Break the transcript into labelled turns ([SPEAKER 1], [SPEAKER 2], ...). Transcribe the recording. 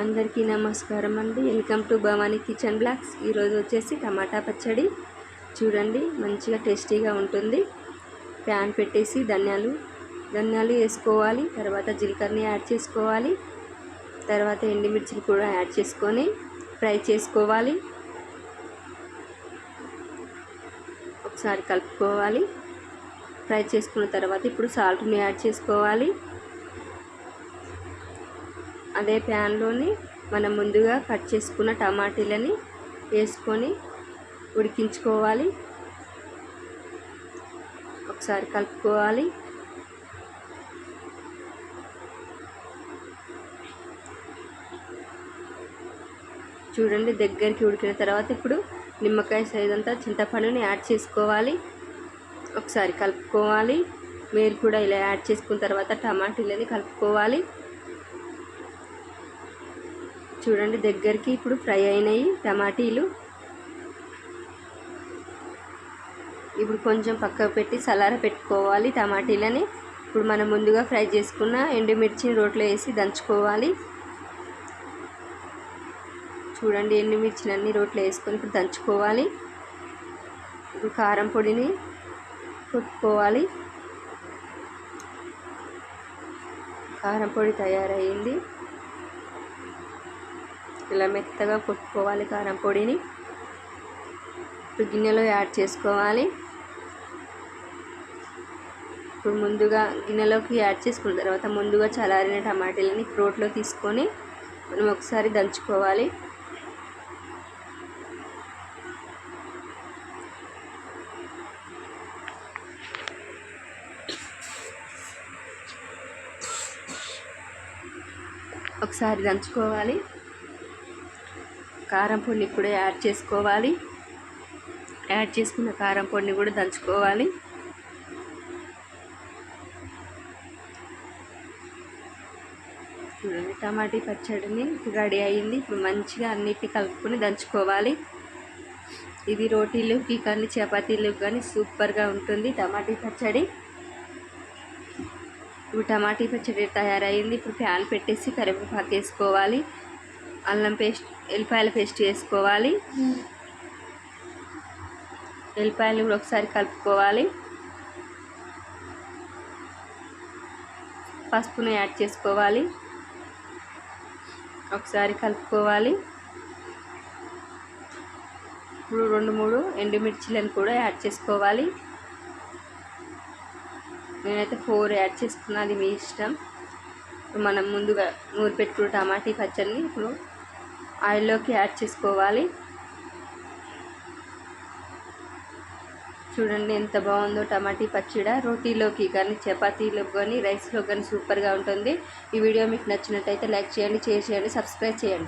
[SPEAKER 1] అందరికీ నమస్కారం అండి. Welcome to Bhavani kitchen vlogs ఈరోజు వచ్చేసి టమాటా పచ్చడి. చూడండి మంచిగా టేస్టీగా ఉంటుంది. ప్యాన్ పెట్టేసి ధనియాలు ధనియాలు వేసుకోవాలి. తర్వాత జీలకర్రని యాడ్ చేసుకోవాలి. తర్వాత ఎండుమిర్చిని కూడా యాడ్ చేసుకొని ఫ్రై చేసుకోవాలి. ఒకసారి కలుపుకోవాలి. ఫ్రై చేసుకున్న తర్వాత ఇప్పుడు సాల్ట్ని యాడ్ చేసుకోవాలి. అదే ప్యాన్లోని మనం ముందుగా కట్ చేసుకున్న టమాటీలని వేసుకొని ఉడికించుకోవాలి. ఒకసారి కలుపుకోవాలి. చూడండి దగ్గరికి ఉడికిన తర్వాత ఇప్పుడు నిమ్మకాయ సైజ్ అంతా చింతపండుని యాడ్ చేసుకోవాలి. ఒకసారి కలుపుకోవాలి. మీరు కూడా ఇలా యాడ్ చేసుకున్న తర్వాత టమాటీలని కలుపుకోవాలి. చూడండి దగ్గరికి ఇప్పుడు ఫ్రై అయినాయి టమాటీలు. ఇప్పుడు కొంచెం పక్కకు పెట్టి సలార పెట్టుకోవాలి టమాటీలని. ఇప్పుడు మనం ముందుగా ఫ్రై చేసుకున్న ఎండుమిర్చిని రోట్లో వేసి దంచుకోవాలి. చూడండి ఎండుమిర్చిని అన్ని రోట్లో వేసుకొని ఇప్పుడు దంచుకోవాలి. ఇప్పుడు కారం పొడిని కొట్టుకోవాలి. కారం పొడి తయారయ్యింది ఇలా మెత్తగా కొట్టుకోవాలి కారం పొడిని. ఇప్పుడు గిన్నెలో యాడ్ చేసుకోవాలి. ఇప్పుడు ముందుగా గిన్నెలోకి యాడ్ చేసుకున్న తర్వాత ముందుగా చల్లారిన టమాటాలని రోట్లో తీసుకొని మనం ఒకసారి దంచుకోవాలి. ఒకసారి దంచుకోవాలి. కారం పొడిని కూడా యాడ్ చేసుకోవాలి. యాడ్ చేసుకున్న కారం పొడిని కూడా దంచుకోవాలి. చూడండి టమాటీ పచ్చడిని రెడీ అయింది. ఇప్పుడు మంచిగా అన్నిటిని కలుపుకొని దంచుకోవాలి. ఇది రోటీలుకి కానీ చపాతీలకు కానీ సూపర్గా ఉంటుంది టమాటీ పచ్చడి. ఇప్పుడు టమాటీ పచ్చడి తయారైంది. ఇప్పుడు ప్యాన్ పెట్టేసి కరివేపాకు వేసుకోవాలి. అల్లం పేస్ట్ ఎల్లిపాయల పేస్ట్ వేసుకోవాలి ఎల్లిపాయలు కూడా ఒకసారి కలుపుకోవాలి. పసుపును యాడ్ చేసుకోవాలి. ఒకసారి కలుపుకోవాలి. ఇప్పుడు రెండు మూడు ఎండుమిర్చిలను కూడా యాడ్ చేసుకోవాలి. నేనైతే ఫోర్ యాడ్ చేసుకున్నది మీ ఇష్టం. మనం ముందుగా నూరు పెట్టుకున్న టమాటీ పచ్చడిని ఇప్పుడు ఆయిల్లోకి యాడ్ చేసుకోవాలి. చూడండి ఎంత బాగుందో టమాటీ పచ్చడి. రోటీలోకి కానీ చపాతీలోకి కానీ రైస్లో కానీ సూపర్గా ఉంటుంది. ఈ వీడియో మీకు నచ్చినట్టయితే లైక్ చేయండి షేర్ చేయండి సబ్స్క్రైబ్ చేయండి.